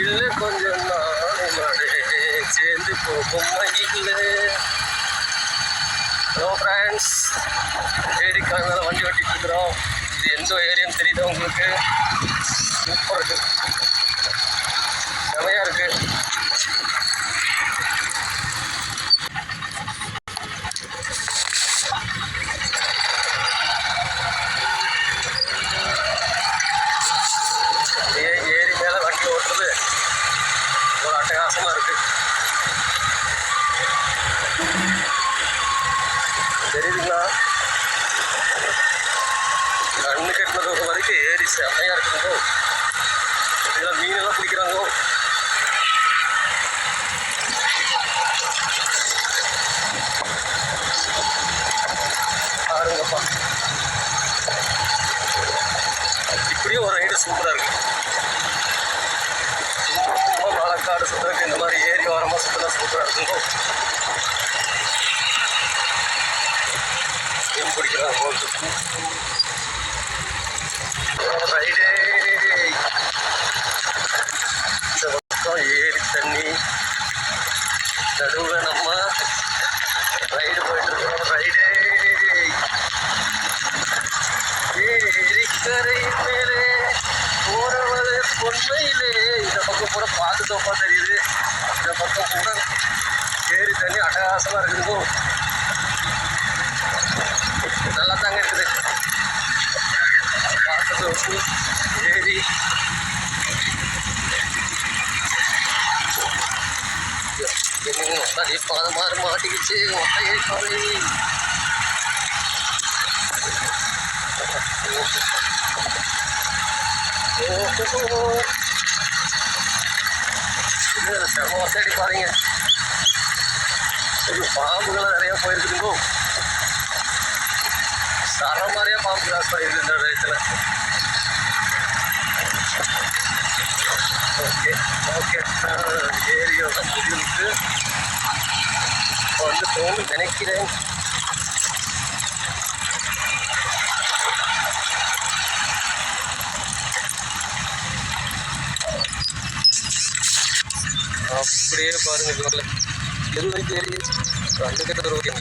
இல்ல கொஞ்சம் சேர்ந்து போகும் ஹலோ ஃப்ரெண்ட்ஸ் ஏரிக்காக மேலே வண்டி ஓட்டிட்டு இருக்கிறோம் இது எந்த ஏரியான்னு தெரியுதா உங்களுக்கு சூப்பர் இருக்கு செமையா இருக்கு அப்படியே ஏரி மேலே வண்டி ஓட்டுறது ஒரு இருக்குது இருக்கு. தெரியுதுங்களா? கண்ணு கட்டினது ஒரு வரைக்கும் ஏரி செம்மையாக இருக்குங்கோ இதெல்லாம் மீனெல்லாம் பிடிக்கிறாங்கோ பாருங்கப்பா. இப்படியும் ஒரு ஐடியா சூப்பராக இருக்கு சும்மா மழைக்காடு சுற்றுறதுக்கு இந்த மாதிரி ஏரி ஓரமாக சுற்றினா சூப்பராக இருக்குங்கோ மீன் பிடிக்கிறாங்க ரைடே இந்த பக்கம் ஏரி தண்ணி நடுவில் நம்ம ரைடு போயிட்டு இருக்கோம் ரைடே ஏரிக்கரை மேலே போறவளே பொன்மையிலே இந்த பக்கம் கூட பார்த்து தோப்பா தெரியுது. இந்த பக்கம் கூட ஏரி தண்ணி அட்டகாசமா இருக்குது நல்லா தாங்க இருக்குது பார்த்து தோப்பு ஏரி என்னங்க பாதை மாறு மாட்டிக்கிச்சு ஒட்டையை பாதை செம வசதி பாருங்க இது பாம்புகள்லாம் நிறைய போயிருக்குதுங்கோ. சர மாதிரியே பாம்பு கிராஸ் ஆயிருக்கு இந்த இடத்துல ஓகே ஓகே. ஏரியோட முடிவுக்கு வந்து தோணு நினைக்கிறேன். அப்படியே பாருங்க எல்லாம் எது ரெண்டு கிட்ட தருவீங்க